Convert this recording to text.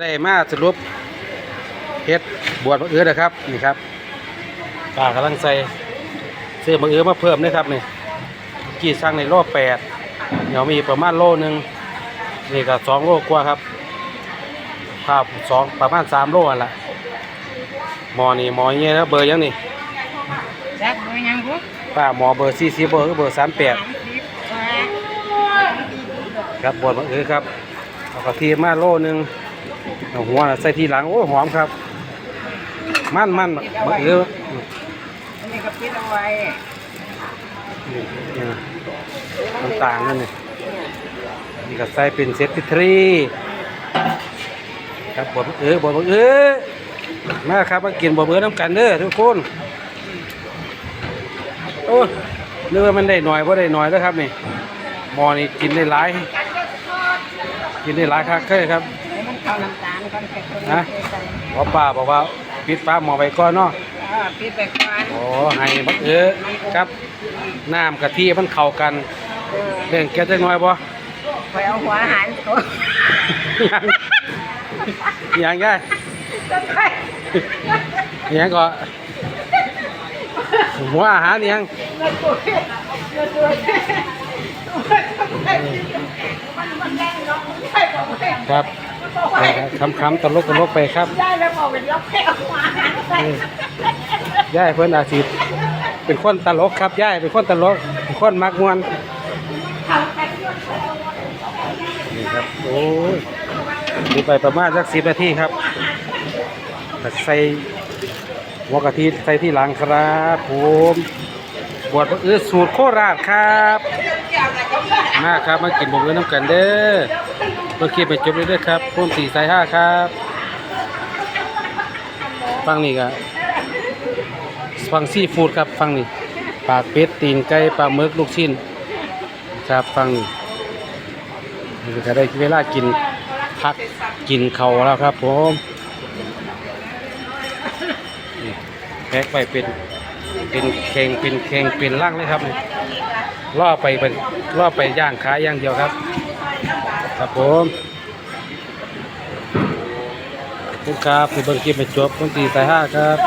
ได้มาสรุปเฮ็ดบวชบังเอิญนะครับนี่ครับป้ากำลังใส่เสื้อบังเอิญมาเพิ่มนะครับนี่กี่สั่งในโลแปดเดี๋ยวมีประมาณโลหนึ่งนี่ก็สองโลกว่าครับภาพสองประมาณสามโลอันละหมอนี่หมอเงี้ยนะเบอร์ยังนี่จักเบอร์ยังบุกป้าหมอเบอร์สี่สิบเบอร์เบอร์สามแปดสามสิบกว่าครับบวชบังเอิญครับเอากระเทียมมาโลหนึ่ง เอาหัวน่ะใส่ทีหลังโอ้ยหอมครับ มันมันบังเอิญอันนี้ก็ปิดเอาไว้นี่ต่างๆนั่นนี่นี่ก็ใส่เป็นเซตที่ทรีครับบดเออบดเออมาครับมากินบดเออน้ำกันเด้อทุกคนโอ้เนื้อมันได้หน่อยว่าได้หน่อยแล้วครับนี่หมอนี่กินได้หลายกินได้หลายครับเคยครับให้มัน เข้าน้ำตาลก่อนแค่คนฮะเทใส่หมอป้าบอกว่าปิดฟ้าหมอไปก่อนเนาะอ่าปิดไปก่อนโอ้ให้บักเออครับน้ำกะทิมันเข้ากันเออเรื่องแกจะน้อยบ่ไปเอาหัวอาหารตัวยังยังไงต้นไม้ยังก็หัวอาหารยังเงินตัวเงินตัวมันมันแรงเนาะมันใช่บอกว่าครับ คำคำๆตลกตลกไปครับได้แล้วบอกเป็นล็อกให้เอาหัวอาหารใส่ย่ายเพิ่นอาชีพเป็นคนตลกครับย่ายเป็นคนตลกเป็นคนมักมวนนี่ครับโอ้ยดูไปประมาณสักสิบนาทีครับก็ใส่หัวกะทิใส่ที่หลังครับผมบวชเออสูตรโคราชครับ มาครับมากินบะเบือน้ำกันเด้อ เพื่อคลิปไปจบเลยด้อครับพุ่มสี่สายห้าครับฟังนี่ก็ฟังซีฟู้ดครับฟังนี่ปากเป็ดตีนไก่ปลาหมึกลูกชิ้นครับฟังนี่นี่ก็ได้เวลากินพักกินเขาแล้วครับผมแพ็กไปเป็นเป็นเข่งเป็นเข่งเป็นร่างเลยครับนี่ล่อไปเป็นล่อไปย่างขายย่างเดียวครับ ครับผมคุณครับที่เบิ่งคลิปไปจบคุณตีสายห้าครับ